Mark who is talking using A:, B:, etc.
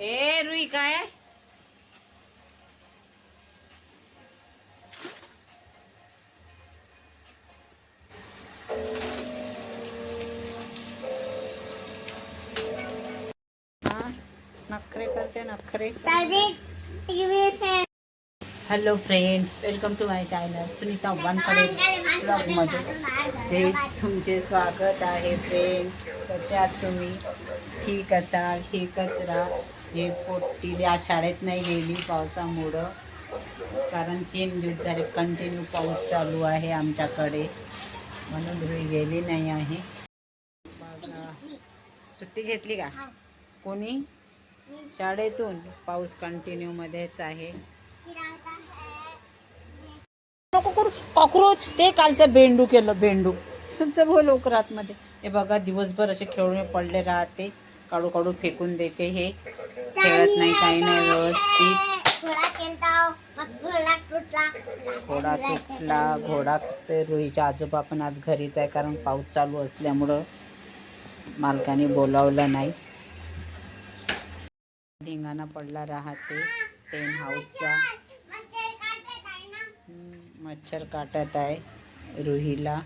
A: ए रुई का है नखरे करते नखरे. Hello friends welcome to my channel Sunita Wankhede ब्लॉगमध्ये जे तुमचे स्वागत आहे फ्रेंड्स कसे आहात तुम्ही? ठीक असाल? ठीकच राहा हे पोटी आज शाळेत नाही गेली पावसामुळं. कारण तीन दिवस झाले कंटिन्यू पाऊस चालू आहे आमच्याकडे. म्हणून रुई गेली नाही आहे. सुट्टी घेतली का? कोणी? शाळेतून. पाऊस कंटिन्यू मध्येच आहे. कॉक्रोच ते कालचं बेंडू केलं बेंडू सज्ज हो लवकर आतमध्ये हे बघा दिवसभर असे खेळून पडले राहते. काढू काढू फेकून देते हे. खेळत नाही काही नाही व्यवस्थित. घोडा तुटला. घोडा ते रुईच्या आजोबा पण आज घरीच आहे कारण पाऊस चालू असल्यामुळं मालकाने बोलावलं नाही. धिंगाणा पडला राहते. टेन हाऊसचा मच्छर काटत आहे रुहीला.